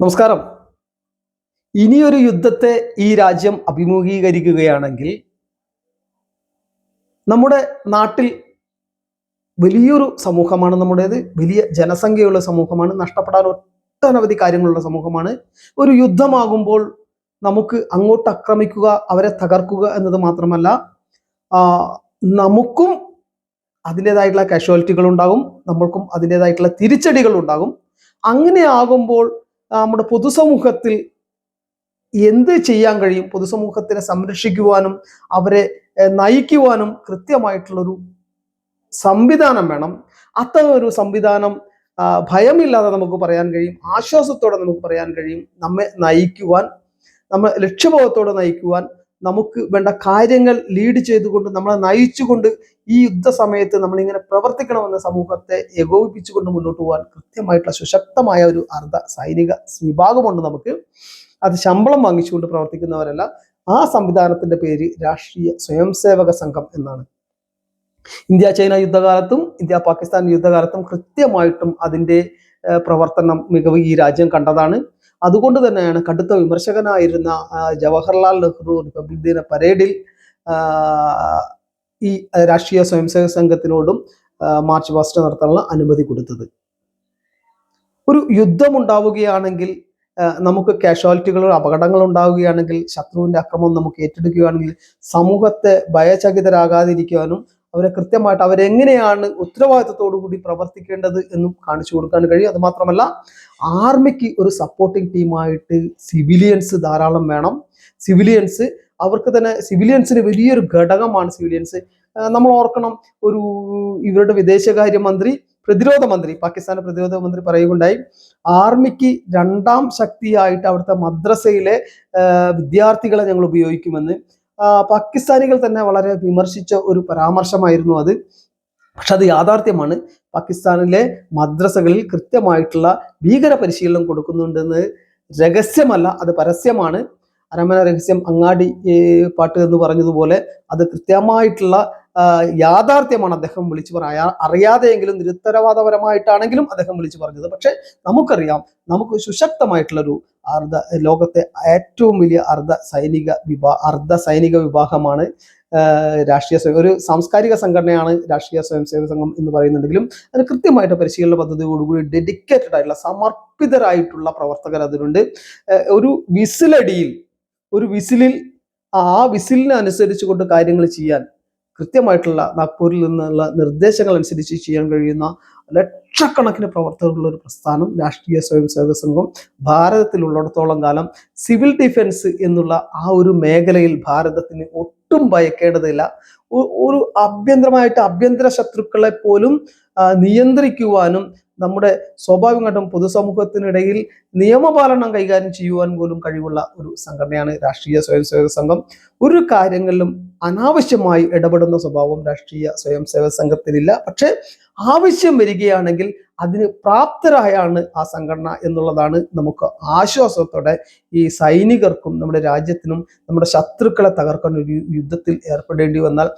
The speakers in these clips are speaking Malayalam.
നമസ്കാരം. ഇനിയൊരു യുദ്ധത്തെ ഈ രാജ്യം അഭിമുഖീകരിക്കുകയാണെങ്കിൽ നമ്മുടെ നാട്ടിൽ വലിയൊരു സമൂഹമാണ് നമ്മുടേത് വലിയ ജനസംഖ്യയുള്ള സമൂഹമാണ് നഷ്ടപ്പെടാൻ ഒട്ടനവധി കാര്യങ്ങളുള്ള സമൂഹമാണ്. ഒരു യുദ്ധമാകുമ്പോൾ നമുക്ക് അങ്ങോട്ട് ആക്രമിക്കുക അവരെ തകർക്കുക എന്നത് മാത്രമല്ല നമുക്കും അതിന്റെതായിട്ടുള്ള കാഷ്വാലിറ്റികൾ ഉണ്ടാകും നമ്മൾക്കും അതിന്റെതായിട്ടുള്ള തിരിച്ചടികൾ ഉണ്ടാകും അങ്ങനെ ആകുമ്പോൾ നമ്മുടെ പൊതുസമൂഹത്തിൽ എന്ത് ചെയ്യാൻ കഴിയും? പൊതുസമൂഹത്തിനെ സംരക്ഷിക്കുവാനും അവരെ നയിക്കുവാനും കൃത്യമായിട്ടുള്ളൊരു സംവിധാനം വേണം. അത്തരം ഒരു സംവിധാനം ഭയമില്ലാതെ നമുക്ക് പറയാൻ കഴിയും. ആശ്വാസത്തോടെ നമുക്ക് പറയാൻ കഴിയും. നമ്മെ നയിക്കുവാൻ നമ്മെ ലക്ഷ്യബോധത്തോടെ നയിക്കുവാൻ നമുക്ക് വേണ്ട കാര്യങ്ങൾ ലീഡ് ചെയ്തുകൊണ്ട് നമ്മളെ നയിച്ചുകൊണ്ട് ഈ യുദ്ധ സമയത്ത് നമ്മളിങ്ങനെ പ്രവർത്തിക്കണമെന്ന സമൂഹത്തെ ഏകോപിപ്പിച്ചുകൊണ്ട് മുന്നോട്ട് പോകാൻ കൃത്യമായിട്ടുള്ള സുശക്തമായ ഒരു അർദ്ധ സൈനിക വിഭാഗമുണ്ട് നമുക്ക്. അത് ശമ്പളം വാങ്ങിച്ചുകൊണ്ട് പ്രവർത്തിക്കുന്നവരല്ല ആ സംവിധാനത്തിന്റെ പേര് രാഷ്ട്രീയ സ്വയംസേവക സംഘം എന്നാണ്. ഇന്ത്യ ചൈന യുദ്ധകാലത്തും ഇന്ത്യ പാകിസ്ഥാൻ യുദ്ധകാലത്തും കൃത്യമായിട്ടും അതിന്റെ പ്രവർത്തനം മികവ് ഈ രാജ്യം കണ്ടതാണ്. അതുകൊണ്ട് തന്നെയാണ് കടുത്ത വിമർശകനായിരുന്ന ജവഹർലാൽ നെഹ്റു റിപ്പബ്ലിക് ദിന പരേഡിൽ ഈ രാഷ്ട്രീയ സ്വയംസേവക സംഘത്തിനോടും മാർച്ച് പാസ്റ്റ് നടത്താനുള്ള അനുമതി കൊടുത്തത്. ഒരു യുദ്ധം ഉണ്ടാവുകയാണെങ്കിൽ നമുക്ക് കാഷ്വാലിറ്റികളോ അപകടങ്ങൾ ഉണ്ടാവുകയാണെങ്കിൽ ശത്രുവിന്റെ അക്രമം നമുക്ക് ഏറ്റെടുക്കുകയാണെങ്കിൽ സമൂഹത്തെ ഭയചകിതരാകാതിരിക്കാനും അവരെ കൃത്യമായിട്ട് അവരെങ്ങനെയാണ് ഉത്തരവാദിത്തത്തോടു കൂടി പ്രവർത്തിക്കേണ്ടത് എന്നും കാണിച്ചു കൊടുക്കാൻ കഴിയും. അതുമാത്രമല്ല ആർമിക്ക് ഒരു സപ്പോർട്ടിംഗ് ടീമായിട്ട് സിവിലിയൻസ് ധാരാളം വേണം. സിവിലിയൻസ് അവർക്ക് തന്നെ സിവിലിയൻസിന് വലിയൊരു ഘടകമാണ് സിവിലിയൻസ് നമ്മൾ ഓർക്കണം ഒരു ഇവരുടെ വിദേശകാര്യമന്ത്രി പ്രതിരോധ മന്ത്രി പാകിസ്ഥാൻ പ്രതിരോധ മന്ത്രി പറയുകയുണ്ടായി ആർമിക്ക് രണ്ടാം ശക്തിയായിട്ട് അവിടുത്തെ മദ്രസയിലെ വിദ്യാർത്ഥികളെ ഞങ്ങൾ ഉപയോഗിക്കുമെന്ന്. പാകിസ്ഥാനികൾ തന്നെ വളരെ വിമർശിച്ച ഒരു പരാമർശമായിരുന്നു അത്. പക്ഷെ അത് യാഥാർത്ഥ്യമാണ്. പാകിസ്ഥാനിലെ മദ്രസകളിൽ കൃത്യമായിട്ടുള്ള ഭീകര പരിശീലനം കൊടുക്കുന്നുണ്ടെന്ന് രഹസ്യമല്ല അത് പരസ്യമാണ്. അരമന രഹസ്യം അങ്ങാടി പാട്ട് എന്ന് പറഞ്ഞതുപോലെ അത് കൃത്യമായിട്ടുള്ള യാഥാർത്ഥ്യമാണ് അദ്ദേഹം വിളിച്ചു പറയാ അറിയാതെയെങ്കിലും നിരുത്തരവാദപരമായിട്ടാണെങ്കിലും അദ്ദേഹം വിളിച്ചു പറഞ്ഞത്. പക്ഷെ നമുക്കറിയാം നമുക്ക് സുശക്തമായിട്ടുള്ളൊരു അർദ്ധ ലോകത്തെ ഏറ്റവും വലിയ അർദ്ധ സൈനിക വിഭാ അർദ്ധ സൈനിക വിഭാഗമാണ് രാഷ്ട്രീയ സ്വയം ഒരു സാംസ്കാരിക സംഘടനയാണ് രാഷ്ട്രീയ സ്വയംസേവക സംഘം എന്ന് പറയുന്നുണ്ടെങ്കിലും അതിന് കൃത്യമായിട്ട് പരിശീലന പദ്ധതിയോടുകൂടി ഡെഡിക്കേറ്റഡ് ആയിട്ടുള്ള സമർപ്പിതരായിട്ടുള്ള പ്രവർത്തകർ അതിനുണ്ട് ഒരു വിസിലടിയിൽ ഒരു വിസിലിൽ ആ വിസിലിനനുസരിച്ച് അനുസരിച്ചുകൊണ്ട് കാര്യങ്ങൾ ചെയ്യാൻ കൃത്യമായിട്ടുള്ള നാഗ്പൂരിൽ നിന്നുള്ള നിർദ്ദേശങ്ങൾ അനുസരിച്ച് ചെയ്യാൻ കഴിയുന്ന ലക്ഷക്കണക്കിന് പ്രവർത്തകരുള്ള ഒരു പ്രസ്ഥാനം രാഷ്ട്രീയ സ്വയം സേവക സംഘം ഭാരതത്തിലുള്ളിടത്തോളം കാലം സിവിൽ ഡിഫൻസ് എന്നുള്ള ആ ഒരു മേഖലയിൽ ഭാരതത്തിന് ഒട്ടും ഭയക്കേണ്ടതില്ല. ഒരു ആഭ്യന്തരമായിട്ട് ആഭ്യന്തര ശത്രുക്കളെ പോലും നിയന്ത്രിക്കുവാനും നമ്മുടെ സ്വാഭാവികമായിട്ടും പൊതുസമൂഹത്തിനിടയിൽ നിയമപാലനം കൈകാര്യം ചെയ്യുവാൻ പോലും കഴിവുള്ള ഒരു സംഘടനയാണ് രാഷ്ട്രീയ സ്വയംസേവക സംഘം. ഒരു കാര്യങ്ങളിലും അനാവശ്യമായി ഇടപെടുന്ന സ്വഭാവം രാഷ്ട്രീയ സ്വയംസേവക സംഘത്തിനില്ല പക്ഷെ ആവശ്യം വരികയാണെങ്കിൽ അതിന് പ്രാപ്തരായാണ് ആ സംഘടന എന്നുള്ളതാണ് നമുക്ക് ആശ്വാസത്തോടെ ഈ സൈനികർക്കും നമ്മുടെ രാജ്യത്തിനും നമ്മുടെ ശത്രുക്കളെ തകർക്കാൻ ഒരു യുദ്ധത്തിൽ ഏർപ്പെടേണ്ടി വന്നാൽ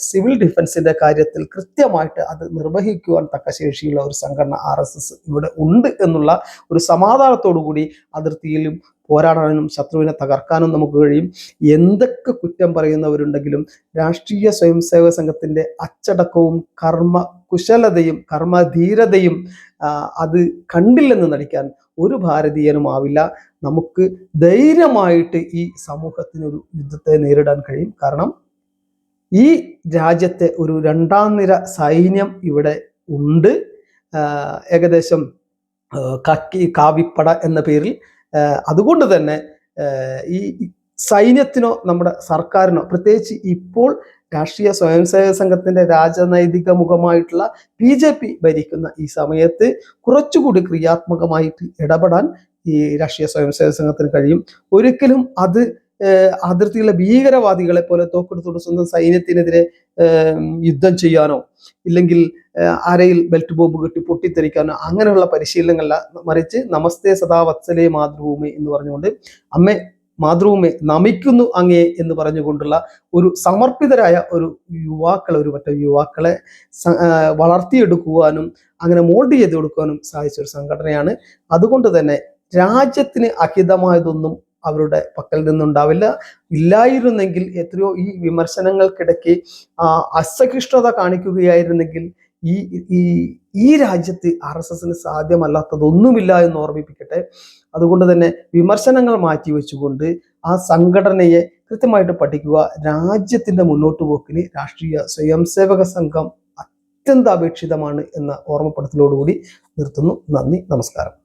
സിവിൽ ഡിഫൻസിന്റെ കാര്യത്തിൽ കൃത്യമായിട്ട് അത് നിർവഹിക്കുവാൻ തക്ക ശേഷിയുള്ള ഒരു സംഘടന ആർ ഇവിടെ ഉണ്ട് എന്നുള്ള ഒരു സമാധാനത്തോടു കൂടി അതിർത്തിയിലും പോരാടാനും ശത്രുവിനെ തകർക്കാനും നമുക്ക് കഴിയും. എന്തൊക്കെ കുറ്റം പറയുന്നവരുണ്ടെങ്കിലും രാഷ്ട്രീയ സ്വയംസേവക സംഘത്തിന്റെ അച്ചടക്കവും കർമ്മ കുശലതയും കർമ്മധീരതയും അത് കണ്ടില്ലെന്ന് നടിക്കാൻ ഒരു ഭാരതീയനും ആവില്ല. നമുക്ക് ധൈര്യമായിട്ട് ഈ സമൂഹത്തിനൊരു യുദ്ധത്തെ നേരിടാൻ കഴിയും. കാരണം ഈ രാജ്യത്തെ ഒരു രണ്ടാം നിര സൈന്യം ഇവിടെ ഉണ്ട്. ഏകദേശം കക്കി കാവിപ്പട എന്ന പേരിൽ അതുകൊണ്ട് തന്നെ ഈ സൈന്യത്തിനോ നമ്മുടെ സർക്കാരിനോ പ്രത്യേകിച്ച് ഇപ്പോൾ രാഷ്ട്രീയ സ്വയംസേവക സംഘത്തിന്റെ രാജനൈതിക മുഖമായിട്ടുള്ള ബി ജെ പി ഭരിക്കുന്ന ഈ സമയത്ത് കുറച്ചുകൂടി ക്രിയാത്മകമായിട്ട് ഇടപെടാൻ ഈ രാഷ്ട്രീയ സ്വയംസേവക സംഘത്തിന് കഴിയും. ഒരിക്കലും അത് അതിർത്തിയിലെ ഭീകരവാദികളെ പോലെ തോക്കെടുത്തോട് സ്വന്തം സൈന്യത്തിനെതിരെ യുദ്ധം ചെയ്യാനോ ഇല്ലെങ്കിൽ അരയിൽ ബെൽറ്റ് ബോബ് കെട്ടി പൊട്ടിത്തെറിക്കാനോ അങ്ങനെയുള്ള പരിശീലനങ്ങളല്ല മറിച്ച് നമസ്തേ സദാ വത്സലേ മാതൃഭൂമി എന്ന് പറഞ്ഞുകൊണ്ട് അമ്മേ മാതൃഭൂമി നമിക്കുന്നു അങ്ങേ എന്ന് പറഞ്ഞുകൊണ്ടുള്ള ഒരു സമർപ്പിതരായ ഒരു യുവാക്കളെ ഒരു മറ്റേ യുവാക്കളെ വളർത്തിയെടുക്കുവാനും അങ്ങനെ മോൾഡ് ചെയ്ത് കൊടുക്കുവാനും സഹായിച്ച ഒരു സംഘടനയാണ്. അതുകൊണ്ട് തന്നെ രാജ്യത്തിന് അഹിതമായതൊന്നും അവരുടെ പക്കൽ നിന്നുണ്ടാവില്ല. ഇല്ലായിരുന്നെങ്കിൽ എത്രയോ ഈ വിമർശനങ്ങൾക്കിടയ്ക്ക് അസഹിഷ്ണുത കാണിക്കുകയായിരുന്നെങ്കിൽ ഈ ഈ ഈ രാജ്യത്ത് ആർ എസ് എസിന് സാധ്യമല്ലാത്തതൊന്നുമില്ല എന്ന് ഓർമ്മിപ്പിക്കട്ടെ. അതുകൊണ്ട് തന്നെ വിമർശനങ്ങൾ മാറ്റിവെച്ചുകൊണ്ട് ആ സംഘടനയെ കൃത്യമായിട്ട് പഠിക്കുക രാജ്യത്തിന്റെ മുന്നോട്ട് പോക്കിന് രാഷ്ട്രീയ സ്വയംസേവക സംഘം അത്യന്താപേക്ഷിതമാണ് എന്ന ഓർമ്മപ്പെടുത്തലോടുകൂടി നിർത്തുന്നു. നന്ദി നമസ്കാരം.